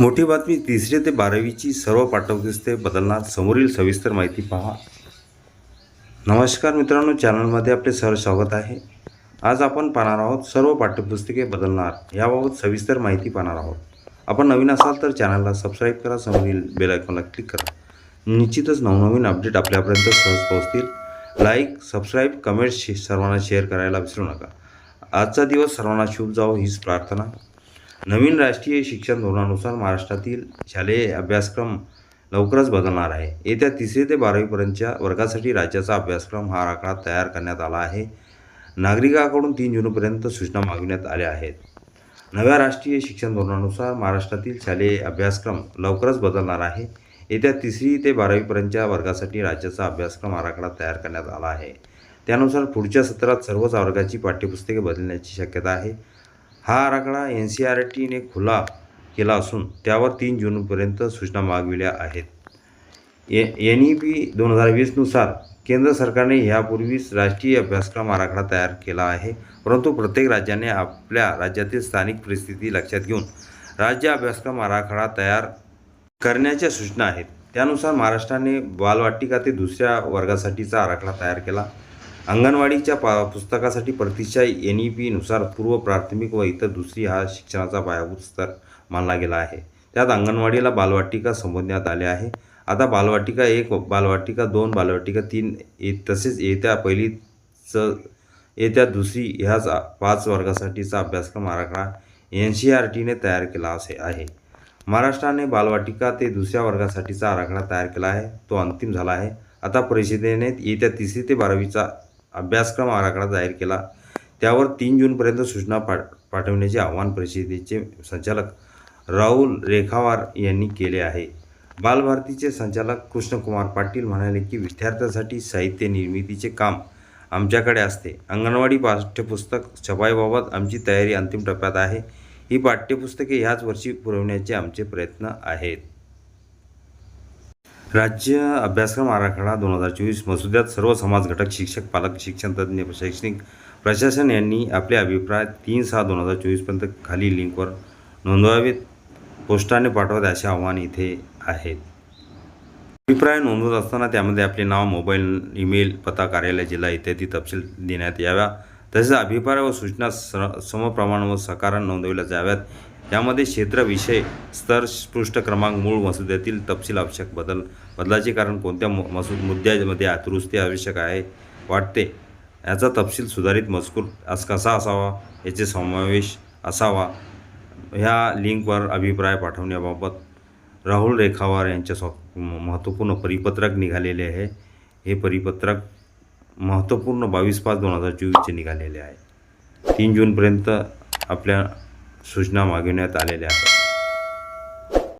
मोठी बातमी तिसरी ते बारावीची सर्व पाठ्यपुस्तके बदलणार. समोरील सविस्तर माहिती पहा. नमस्कार मित्रांनो चॅनलमध्ये आपले सर स्वागत आहे. आज आपण पाहणार आहोत सर्व पाठ्यपुस्तके बदलणार याबाबत सविस्तर माहिती पाहणार आहोत. आपण नवीन असाल तर चॅनलला सबस्क्राईब करा समोरील बेल आयकॉनला क्लिक करा. निश्चितच नवनवीन अपडेट आपल्यापर्यंत सहज पोहोचतील. लाईक सबस्क्राईब कमेंट्स सर्वांना शेअर करायला विसरू नका. आजचा दिवस सर्वांना शुभ जावो हीच प्रार्थना. नवीन राष्ट्रीय शिक्षण धोरणानुसार महाराष्ट्रातील शालेय अभ्यासक्रम लवकरच बदलणार आहे. येत्या तिसरी ते बारावीपर्यंतच्या वर्गासाठी राज्याचा अभ्यासक्रम हा आराखडा तयार करण्यात आला आहे. नागरिकाकडून तीन जूनपर्यंत सूचना मागविण्यात आल्या आहेत. नव्या राष्ट्रीय शिक्षण धोरणानुसार महाराष्ट्रातील शालेय अभ्यासक्रम लवकरच बदलणार आहे. येत्या तिसरी ते बारावीपर्यंतच्या वर्गासाठी राज्याचा अभ्यासक्रम आराखडा तयार करण्यात आला आहे. त्यानुसार पुढच्या सत्रात सर्वच वर्गाची पाठ्यपुस्तके बदलण्याची शक्यता आहे. हा आराखडा एन सी आर टीने खुला केला असून त्यावर तीन जूनपर्यंत सूचना मागविल्या आहेत. ए एन ई पी दोन हजार वीसनुसार केंद्र सरकारने यापूर्वीच राष्ट्रीय अभ्यासक्रम आराखडा तयार केला आहे. परंतु प्रत्येक राज्याने आपल्या राज्यातील स्थानिक परिस्थिती लक्षात घेऊन राज्य अभ्यासक्रम आराखडा तयार करण्याच्या सूचना आहेत. त्यानुसार महाराष्ट्राने बालवाटिका ते दुसऱ्या वर्गासाठीचा आराखडा तयार केला. अंगणवाडीच्या पा पुस्तकासाठी प्रतीक्षा एन ई पीनुसार पूर्व प्राथमिक व इतर दुसरी हा शिक्षणाचा पायाभूत स्तर मानला गेला आहे. त्यात अंगणवाडीला बालवाटिका संबोधण्यात आले आहे. आता बालवाटिका एक बालवाटिका दोन बालवाटिका तीन ए तसेच येत्या पहिलीच येत्या दुसरी ह्याच पाच वर्गासाठीचा अभ्यासक्रम आराखडा एन सी आर टीने तयार केला असे आहे. महाराष्ट्राने बालवाटिका ते दुसऱ्या वर्गासाठीचा आराखडा तयार केला आहे. तो अंतिम झाला आहे. आता परिषदेने येत्या तिसरी ते बारावीचा अभ्यासक्रम आराखडा जाहीर केला. त्यावर तीन जूनपर्यंत सूचना पाठ पाठवण्याचे आवाहन परिषदेचे संचालक राहुल रेखावार यांनी केले आहे. बालभारतीचे संचालक कृष्णकुमार पाटील म्हणाले की विद्यार्थ्यांसाठी साहित्य निर्मितीचे काम आमच्याकडे असते. अंगणवाडी पाठ्यपुस्तक छपाईबाबत आमची तयारी अंतिम टप्प्यात आहे. ही पाठ्यपुस्तके ह्याच वर्षी पुरवण्याचे आमचे प्रयत्न आहेत. राज्य अभ्यासक्रम आराखडा दोन हजार चोवीस मसुद्यात सर्व समाज घटक शिक्षक पालक शिक्षण तज्ज्ञ शैक्षणिक प्रशासन यांनी आपले अभिप्राय तीन सहा दोन हजार चोवीसपर्यंत खाली लिंकवर नोंदवावेत पोस्टाने पाठवत असे आव्हान इथे आहेत. अभिप्राय नोंदवत असताना त्यामध्ये आपले नाव मोबाईल ईमेल पत्ता कार्यालय जिल्हा इत्यादी तपशील देण्यात याव्या. तसेच अभिप्राय व सूचना स समप्रमाण व सकारण नोंदविल्या जाव्यात. यामध्ये क्षेत्र विषय स्तर पृष्ठ क्रमांक मूळ मसुद्यातील तपशील आवश्यक बदल बदलाचे कारण कोणत्या मसू मुद्द्यामध्ये दुरुस्ती आवश्यक आहे वाटते? याचा तपशील सुधारित मजकूर आज कसा असावा? याचे समावेश असावा. ह्या लिंकवर अभिप्राय पाठवण्याबाबत राहुल रेखावार यांच्या स्व महत्त्वपूर्ण परिपत्रक निघालेले आहे. हे परिपत्रक महत्त्वपूर्ण बावीस पाच दोन हजार चोवीसचे निघालेले आहे. तीन जूनपर्यंत आपल्या सूचना मागविण्यात आलेल्या आहेत.